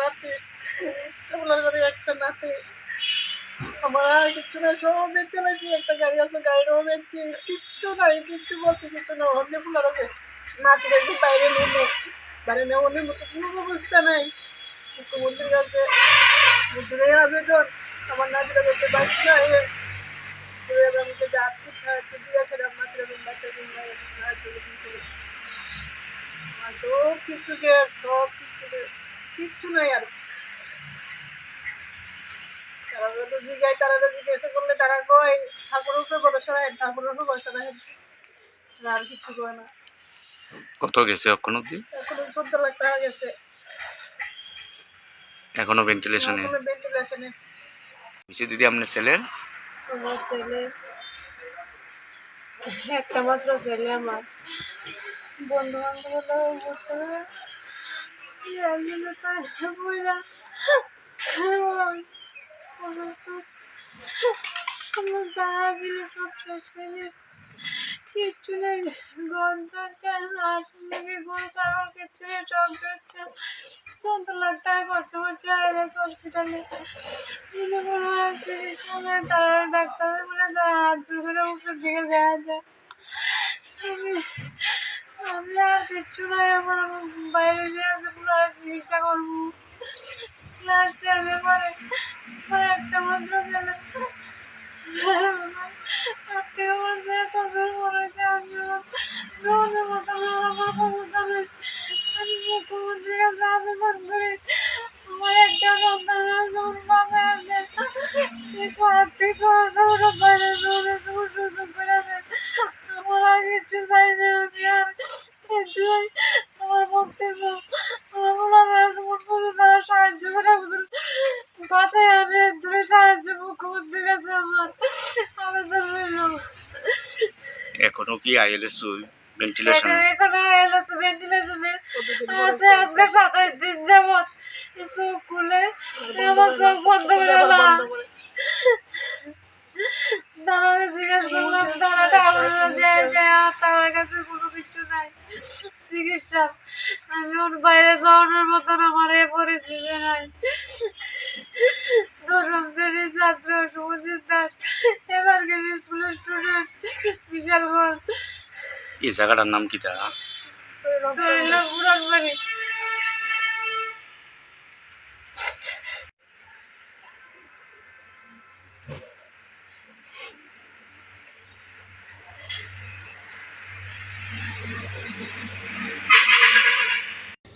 নাতি। আপনার ঘরে একটা নাতি, আমার কিচ্ছু নাই, সব বেঁচে লাইছি একটা গাড়ি আছে গাড়িরও বেঁচছি কিচ্ছু নাই, কিচ্ছু বলতে কিচ্ছু না অন্য নাতিরা একটু বাইরে নেব বাইরে নেওয়ার মতো কোনো ব্যবস্থা নাই। মুখ্যমন্ত্রীর কাছে দূরে আমার নাতিরা যাতে বাচ্চা হয়ে দূরে আমাকে সব কিছু সব নাই আর। তারা তো জিগাই তারা জিজ্ঞাসা করলে তারা কয় ঠাকুরের উপরে ভরসা রাখেন ঠাকুরের উপরে ভরসা রাখেন। আর কিচ্ছু কয় না। কত গেছে এখন অব্দি এখন চোদ্দ লাখ টাকা গেছে। এখনও ভেন্টিলেশনে দিদি আপনার ছেলের আমার ছেলে। একটা মাত্র ছেলে আমার। বন্ধু বান্ধব বলতে হবে বইলা অসুস্থ আমার যা ছিল সব শেষ হয়ে কিচ্ছু নেই গন্ধ হচ্ছে হাট মুরগি গরু ছাগল কিচ্ছু নেই সব হচ্ছে চোদ্দ লাখ টাকা খরচ করছে আইএলএস হসপিটালে এনে বলো চিকিৎসা নেই তারা ডাক্তার বলে তারা হাত জোর করে উপরের দিকে দেওয়া যায় আমি আমি আর কিচ্ছু নাই, আমার আমার বাইরে নিয়ে আসে চিকিৎসা করব। লাস্টে পরে পরে একটা মাত্র আত্মীয় আমি আমার আমি মুখ্যমন্ত্রীর কাছে আবেদন সাহায্য করে ওদের আনে দূরে সাহায্য মুখ্যমন্ত্রীর কাছে আমার। আবেদন রইল এখনও কি আইএলএস ভেন্টিলেশন এখানে এখানে এলএস ভেন্টিলেশনে আছে আজকে সাতাশ দিন যাবত চোখ খুলে আমার চোখ বন্ধ করে এলাম দাঁড়ালে জিজ্ঞেস করলাম দাঁড়া ঠাকুরেরা দেয় দেয় আর তার কাছে কোনো কিছু নাই। চিকিৎসা। আমি ওর বাইরে যাওয়ানোর মতন আমার এ পরিস্থিতি নাই। দশম শ্রেণির ছাত্র শুভজিৎ দাস এবার গেলে স্কুলের স্টুডেন্ট বিশাল ঘর এই জায়গাটার নাম কি তা? শরীরে পুরান বাড়ি।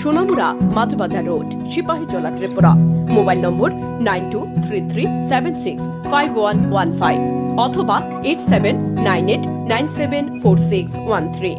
Sonamura, Matbazar road Sipahijala Tripura. Mobile number nine two three three seven six five one one five অথবা eight seven nine eight nine seven four six one three.